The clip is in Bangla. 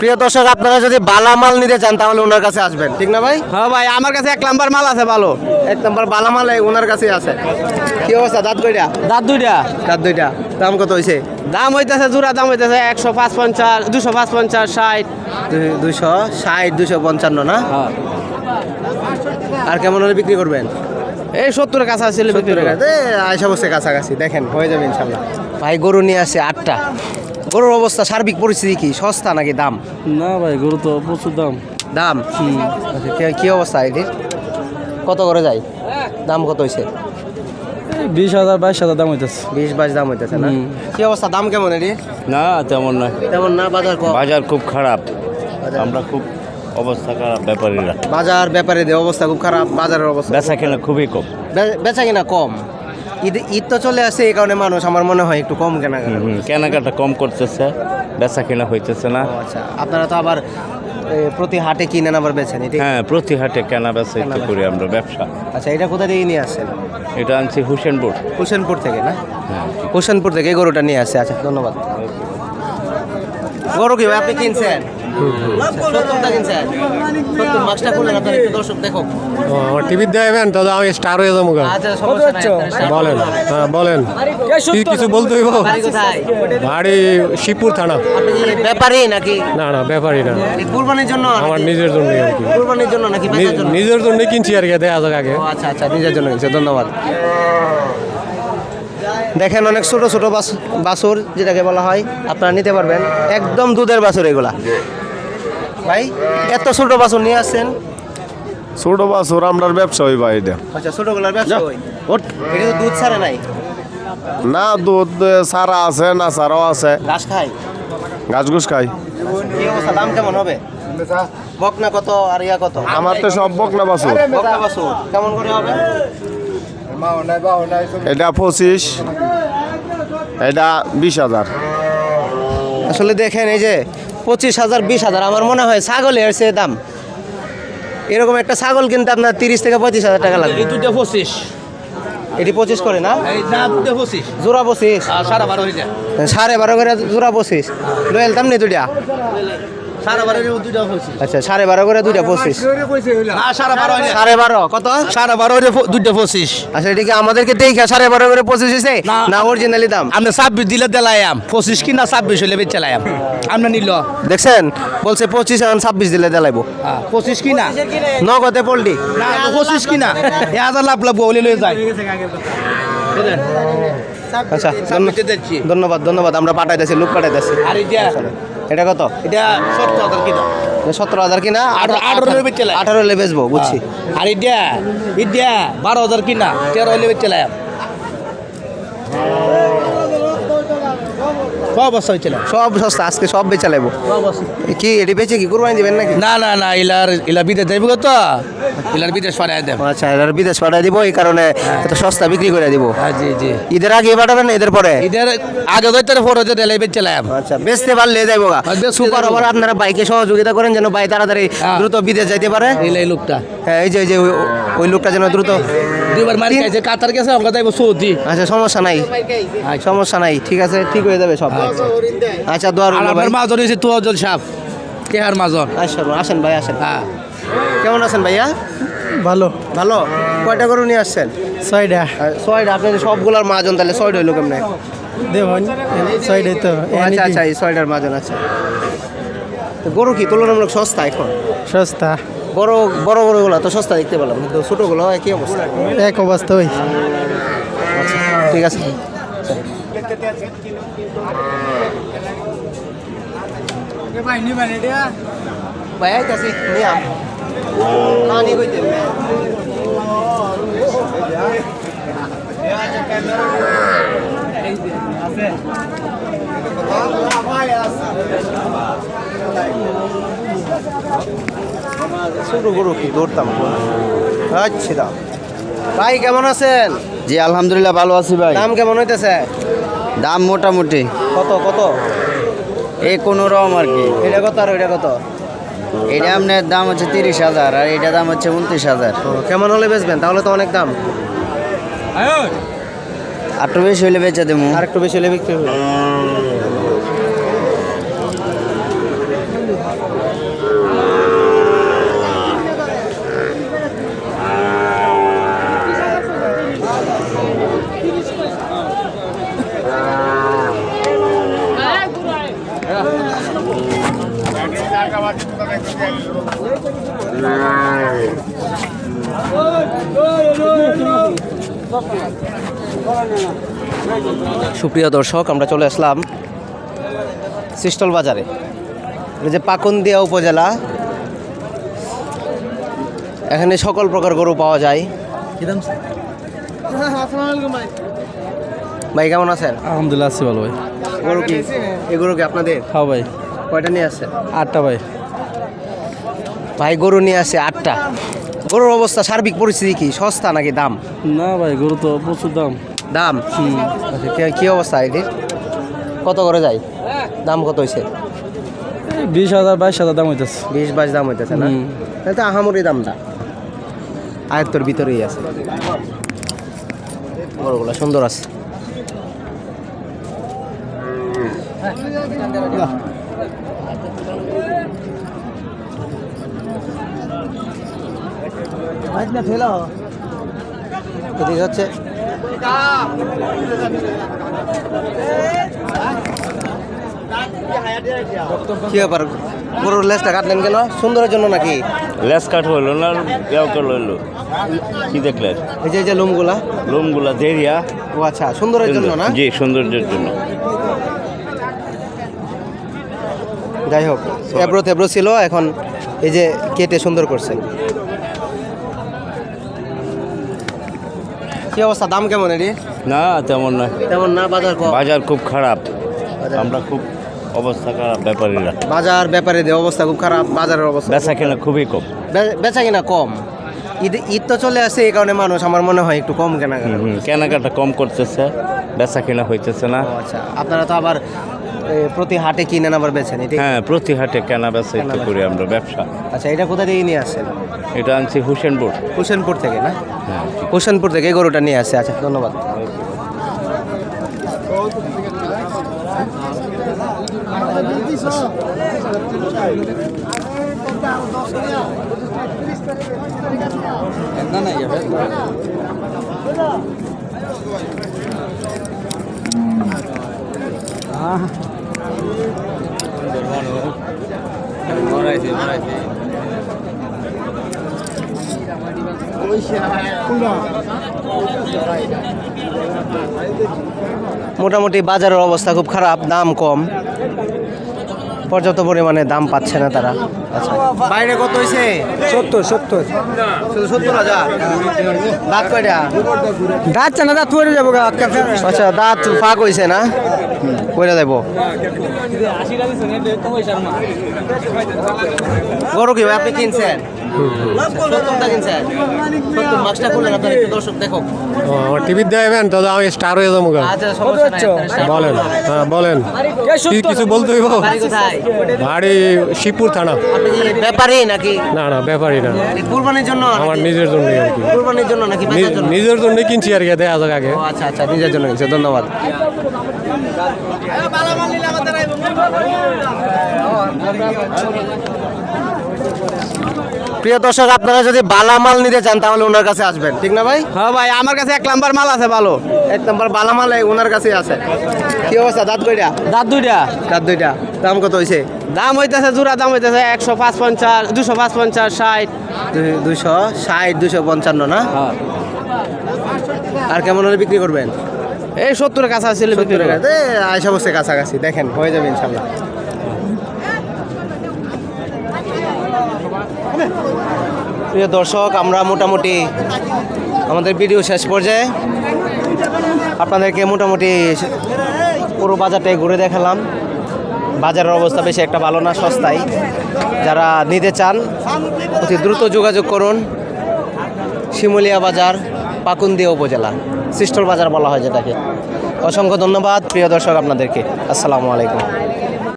প্রিয় দর্শক আপনারা যদি বালা মাল নিতে চান তাহলে ওনার কাছে আসবেন। ঠিক না ভাই? হ্যাঁ ভাই আমার কাছে এক নাম্বার মাল আছে ভালো। এক নম্বর বালা মাল এই ওনার কাছেই আছে। কি অবস্থা দাঁত কইরা দাঁত দুইটা। দাঁত দুইটা। দাম কত হইছে? দাম হইতেছে জোড়া দাম হইতেছে একশো পাঁচ পঞ্চাশ দুশো পাঁচ পঞ্চাশ ষাট দুইশো ষাট দুইশো পঞ্চান্ন না? আর কেমন হলে বিক্রি করবেন? এই সত্তরের কাছে। করে। আয়সা বসে কাছাকাছি দেখেন হয়ে যাবে ইনশাল্লাহ। ভাই গরু নিয়ে আসে আটটা। গরুর অবস্থা সার্বিক পরিস্থিতি কি? সস্তা নাকি দাম? না ভাই গরু তো প্রচুর দাম। দাম? আচ্ছা, কি- কি অবস্থা এটির কত করে যায়? দাম কত হয়েছে বিশ হাজার বাইশ হাজার দাম হইতেছে। বিশ বাইশ দাম হইতেছে না? কি অবস্থা? দাম কেমন এটি? না তেমন না তেমন না বাজার বাজার খুব খারাপ। আমরা খুব অবস্থা খারাপ ব্যাপারীরা। বাজার ব্যাপারে দিয়ে অবস্থা খুব খারাপ বাজারের অবস্থা বেচা কেনা খুবই কম। বেচা কিনা কম? ঈদ ঈদ তো চলে আসছে এই কারণে মানুষ আমার মনে হয় একটু কম কেনা কেনা কেনাকাটা কম করতেছে বেচা কেনা হইতেছে না। আচ্ছা আপনারা তো আবার প্রতি হাটে কিনেন আবার বেছেন হ্যাঁ প্রতি হাটে কেনা বেচা একটু করি আমরা ব্যবসা। আচ্ছা এটা কোথা থেকে নিয়ে আসছেন? এটা আনছি হুসেনপুর। হোসেনপুর থেকে না? হ্যাঁ হোসেনপুর থেকে এই গরুটা নিয়ে আসছে আচ্ছা ধন্যবাদ। গরু কি আপনি কিনছেন? সত্তরটা কিনছেন সত্তর মাছটা করলেন আপনার একটু দর্শক দেখো। টিভি দেবেন তো আমি স্টার হয়ে যাব গা। আচ্ছা বলেন হ্যাঁ বলেন। কিছু বলতে হইব? বাড়ি কোথায়? শিবপুর থানা। আপনি কি নাকি? না না ব্যাপারই না। কুরবানির জন্য আমার নিজের জন্যই আর কি। কুরবানির জন্য নাকি জন্য? নিজের জন্যই কিনছি আর কি দেখা যাক আগে। আচ্ছা আচ্ছা নিজের জন্য কিনছে ধন্যবাদ। দেখেন অনেক ছোট ছোট বাস বাছুর যেটাকে বলা হয় আপনারা নিতে পারবেন। একদম দুধের বাছুর এগুলা। ভাই এত ছোট বাছুর নিয়ে আসছেন? ছোট বাছুর আমরার ব্যবসা হইবা এটা। আচ্ছা ছোটগুলার ব্যবসা হয় এটা তো দুধ ছাড়ে নাই? না দুধ সারা আছে না সারাও আছে। ঘাস খায়? গাছ গুছ খাই কি অবস্থা? দাম কেমন হবে? বকনা কত আর ইয়া কত? আমার তো সব বকনা বাছুর। বকনা বাছুর কেমন করে হবে? এটা পঁচিশ এটা বিশ হাজার। আসলে দেখেন এই যে পঁচিশ হাজার বিশ হাজার আমার মনে হয় ছাগলের চেয়ে দাম। এরকম একটা ছাগল কিনতে আপনার তিরিশ থেকে পঁয়ত্রিশ হাজার টাকা লাগবে। পঁচিশ। এটি পঁচিশ করে না? জোড়া পঁচিশ। সাড়ে বারো সাড়ে বারো করে জোড়া পঁচিশ। লয়ে দাম নেই দুইটা? সাড়ে বারো আচ্ছা সাড়ে বারো করে দুইটা পঁচিশ। সাড়ে বারো হয়ে সাড়ে বারো কত? সাড়ে বারো দুইটা পঁচিশ। আচ্ছা এটিকে আমাদেরকে দেখে সাড়ে বারো করে পঁচিশ হয়েছে? না। অরিজিনালি দাম? আপনি ছাব্বিশ দিলে দেলায়াম পঁচিশ কি না ছাব্বিশ হলে বেচ চালায়াম আপনি নিল। দেখছেন? বলছে পঁচিশ এখন ছাব্বিশ দিলে দেলাইবো। পঁচিশ কি না নগদে পোল্ট্রি। না পঁচিশ কি না এ হাজার লাভ লাভ বলে লয়ে যায়। আচ্ছা ধন্যবাদ ধন্যবাদ আমরা পাঠাইতেছি লোক পাঠাইতেছি। আর এটা কত? এটা সত্তর হাজার কিনা। সতেরো হাজার কিনা? আঠারো- হলে বেচে। আঠারো হলে বেচবো বুঝছি। আর এটা এটা বারো হাজার কিনা তেরো হলে বেচ সব হয়েছিল সব সস্তা আজকে সব বেচা লাগবো কি এটি বেচে কি কুরবানি দিবেন নাকি? না না না ইলার ইলা বিদেশ যাইব তো ইলার বিদেশ পাঠাই দেব। আচ্ছা বিদেশ পাঠাই দিব এই কারণে এত সস্তা বিক্রি করে দিব। হ্যাঁ জি জি। ঈদের আগে পাঠাবেন ঈদের পরে? আগে বেচ আচ্ছা বেচতে পারলে যাইবো গা। সুপার ওভার আপনারা বাইকে সহযোগিতা করেন যেন বাইক তাড়াতাড়ি হ্যাঁ। দ্রুত বিদেশ যাইতে পারে। এই লোকটা। হ্যাঁ এই যে ওই লোকটা যেন দ্রুত দুইবার মারি খাইছে কাতার গেছে অঙ্ক যাইব সৌদি। আচ্ছা সমস্যা নাই। সমস্যা নাই ঠিক আছে ঠিক হয়ে যাবে সব। আচ্ছা। দোয়া। আর রইল ভাই। আপনার মাজন হয়েছে তুয়াজল সাপ। কেহার মাজন আসেন আসেন ভাই আসেন। হ্যাঁ। কেমন আছেন ভাইয়া? ভালো। ভালো? কয়টা গরু নিয়ে আসছেন? ছয়টা। আর ছয়টা আপনি সবগুলার মাজন তাহলে ছয়টা হইল কেমনে? দেখুন ছয়টা তো আচ্ছা আচ্ছা এই ছয়টার মাজন আছে তো গরু কি তুলনামূলক সস্তা এখন? সস্তা। বড় বড় বড়গুলো তো সস্তা দেখতে পেলাম কিন্তু ছোটোগুলো একই অবস্থা। এক অবস্থা ওই। ঠিক আছে। ভাই আইতাছি নিয়াম না কইতে ছোট গরু কি ধরতাম আচ্ছা। ভাই কেমন আছেন? জি আলহামদুলিল্লাহ ভালো আছি ভাই। দাম কেমন হইতেছে? দাম মোটামুটি। কত কত? এই কোনো রকম আর কি। এটা কত আর ওইটা কত? এটা আপনার দাম হচ্ছে তিরিশ হাজার আর এটা দাম হচ্ছে উনত্রিশ হাজার। ও, কেমন হলে বেচবেন? তাহলে তো অনেক দাম। আটটু বেশি হইলে বেচে দেবো। আর একটু বেশি হলে বিক্রি হবে। সুপ্রিয় দর্শক আমরা চলে আসলাম সিস্টল বাজারে। যে পাকুন্দিয়া উপজেলা এখানে সকল প্রকার গরু পাওয়া যায়। ভাই কেমন আছেন? আলহামদুলিল্লাহ আছি ভালো ভাই। গরু কি? এই গরু কি আপনাদের? হ্যাঁ ভাই। কয়টা নিয়ে আসছেন? আটটা ভাই। ভাই গরু নিয়ে আসে আটটা। গরুর অবস্থা সার্বিক পরিস্থিতি কি? সস্তা নাকি দাম? না ভাই গরু তো প্রচুর দাম। দাম? আচ্ছা, কি- কি অবস্থা এটির কত করে যায়? দাম কত হয়েছে বিশ হাজার বাইশ হাজার দাম হইতেছে। বিশ বাইশ দাম হইতেছে না। তাহলে তো আহামরি দামটা। আয়ত্তর ভিতরেই আছে। বড়গুলো সুন্দর আছে। এদিকে হচ্ছে কি ব্যাপার? গরুর লেজটা কাটলেন কেন? সুন্দরের জন্য নাকি? লেস কাট হইল না কেউ লইলো কি দেখলেন? এই যে এই যে লোমগুলা? লোমগুলা দেরিয়া। ও আচ্ছা সুন্দরের জন্য না? জি সৌন্দর্যের জন্য। যাই হোক এবড়ো তেবড়ো ছিল এখন এই যে কেটে সুন্দর করছেন। কি অবস্থা? দাম কেমন এটি? না তেমন না তেমন না বাজার কম বাজার খুব খারাপ। আমরা খুব অবস্থা খারাপ ব্যাপারীরা। বাজার ব্যাপারীদের অবস্থা খুব খারাপ বাজারের অবস্থা বেচা কেনা খুবই কম। বেচা কিনা কম। ঈদ ঈদ তো চলে আসছে এই কারণে মানুষ আমার মনে হয় একটু কম কেনা হুম, হুম, কেনাকাটা কম করতেছে বেচা কেনা হইতেছে না। আচ্ছা। আপনারা তো আবার প্রতি হাটে কিনেন আবার বেছেন এটি হ্যাঁ প্রতি হাটে কেনা বেচা তো করি আমরা ব্যবসা। আচ্ছা এটা কোথা থেকে নিয়ে আসেন এটা আনছি হুসেনপুর। হোসেনপুর থেকে না? হ্যাঁ হোসেনপুর থেকে এই গরুটা নিয়ে আসছে। আচ্ছা ধন্যবাদ। মোটামুটি বাজারের অবস্থা খুব খারাপ দাম কম। পর্যাপ্ত পরিমাণে দাম পাচ্ছে না তারা। আচ্ছা। বাইরে কত হয়েছে সত্তর সত্তর। সত্তর হাজার? দাঁত কয়টা? যাচ্ছে না দাঁত যাব আচ্ছা দাঁত ফাঁক হয়েছে না? কইরা দেব। গরু কি আপনি কিনছেন? টিভির দেবেন তো আমি স্টার হয়ে যাব গা। আচ্ছা বলেন হ্যাঁ বলেন। কিছু বলতে হইব? বাড়ি কোথায়? শিবপুর থানা। কি নাকি? না না ব্যাপারই না। কুরবানির জন্য আমার নিজের জন্যই আর কি। কুরবানির জন্য নাকি জন্য? নিজের জন্য কিনছি আর কি দেখা যাক আগে। আচ্ছা আচ্ছা নিজের জন্য কিনছে ধন্যবাদ। প্রিয় দর্শক আপনারা যদি বালামাল নিতে চান তাহলে ওনার কাছে আসবেন। ঠিক না ভাই? হ্যাঁ ভাই আমার কাছে এক নাম্বার মাল আছে ভালো। এক নম্বর বালামাল এই ওনার কাছে আছে। কি অবস্থা? দাঁত কইটা দাঁত দুইটা। দাঁত দুইটা। দাম কত হয়েছে দাম হইতেছে জোড়া দাম হইতেছে একশো পাঁচ পঞ্চাশ দুশো পাঁচ পঞ্চাশ ষাট দুইশো ষাট দুশো পঞ্চান্ন না? আর কেমন হলে বিক্রি করবেন? এই সত্তরের কাছে ছিল বিক্রি করে। আয়সা বসে কাছাকাছি দেখেন হয়ে যাবে ইনশাল্লাহ। প্রিয় দর্শক আমরা মোটামুটি আমাদের ভিডিও শেষ পর্যায়ে আপনাদেরকে মোটামুটি পুরো বাজারটাই ঘুরে দেখালাম। বাজারের অবস্থা বেশি একটা ভালো না সস্তায়। যারা নিতে চান অতি দ্রুত যোগাযোগ করুন। শিমুলিয়া বাজার পাকুন্দিয়া উপজেলা। সিস্টল বাজার বলা হয় যেটাকে। অসংখ্য ধন্যবাদ প্রিয় দর্শক আপনাদেরকে। আসসালামু আলাইকুম।